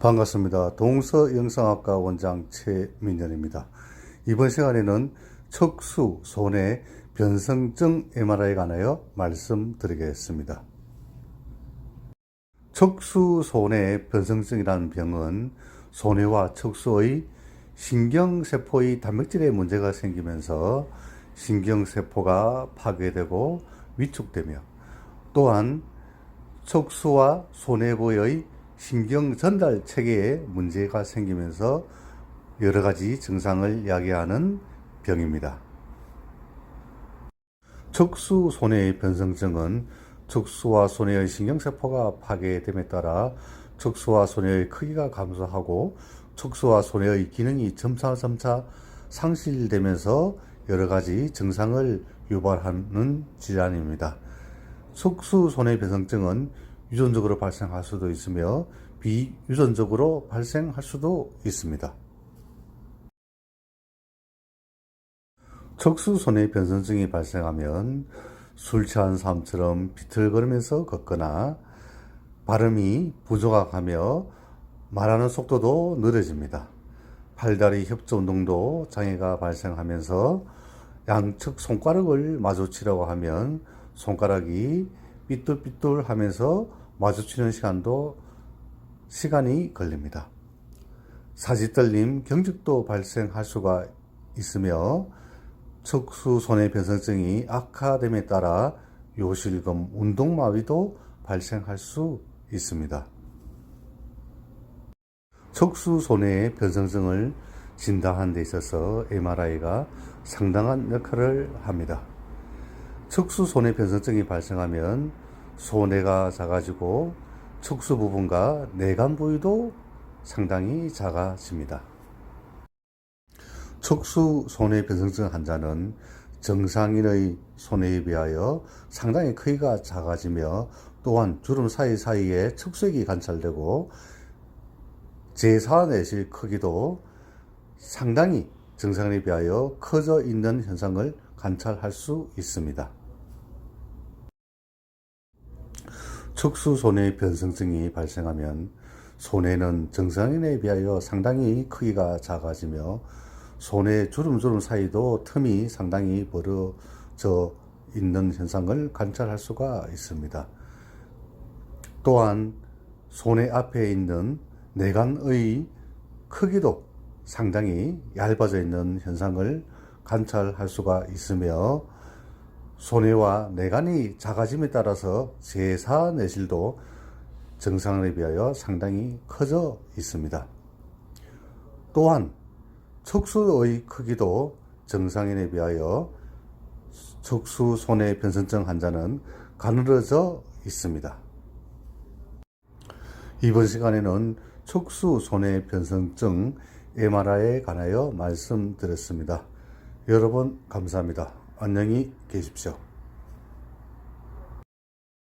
반갑습니다. 동서 영상학과 원장 최민현입니다. 이번 시간에는 척수 손해 변성증 MRI에 관하여 말씀드리겠습니다. 척수 손해 변성증이라는 병은 손해와 척수의 신경세포의 단백질에 문제가 생기면서 신경세포가 파괴되고 위축되며 또한 척수와 손해부의 신경 전달 체계에 문제가 생기면서 여러 가지 증상을 야기하는 병입니다. 척수 손해의 변성증은 척수와 손해의 신경세포가 파괴됨에 따라 척수와 손해의 크기가 감소하고 척수와 손해의 기능이 점차점차 상실되면서 여러 가지 증상을 유발하는 질환입니다. 척수 손해 변성증은 유전적으로 발생할 수도 있으며 비유전적으로 발생할 수도 있습니다. 척수 손해 변성증이 발생하면 술 취한 사람처럼 비틀거리면서 걷거나 발음이 부조각하며 말하는 속도도 느려집니다. 팔다리 협조 운동도 장애가 발생하면서 양측 손가락을 마주치려고 하면 손가락이 삐뚤삐뚤 하면서 마주치는 시간도 시간이 걸립니다. 사지떨림, 경직도 발생할 수가 있으며 척수 손해 변성증이 악화됨에 따라 요실금, 운동마비도 발생할 수 있습니다. 척수 손해 변성증을 진단하는 데 있어서 MRI가 상당한 역할을 합니다. 척수 손해 변성증이 발생하면 손해가 작아지고 척수 부분과 내관 부위도 상당히 작아집니다. 척수 손해 변성증 환자는 정상인의 손해에 비하여 상당히 크기가 작아지며 또한 주름 사이사이에 척수액이 관찰되고 제4내실 크기도 상당히 정상인에 비하여 커져 있는 현상을 관찰할 수 있습니다. 척수 손해 변성증이 발생하면 손해는 정상인에 비하여 상당히 크기가 작아지며 손해 주름주름 사이도 틈이 상당히 벌어져 있는 현상을 관찰할 수가 있습니다. 또한 손해 앞에 있는 내관의 크기도 상당히 얇아져 있는 현상을 관찰할 수가 있으며 손해와 내관이 작아짐에 따라서 제사 내실도 정상에 비하여 상당히 커져 있습니다. 또한 척수의 크기도 정상인에 비하여 척수 손해 변성증 환자는 가늘어져 있습니다. 이번 시간에는 척수 손해 변성증 MRI에 관하여 말씀드렸습니다. 여러분 감사합니다. 안녕히 계십시오.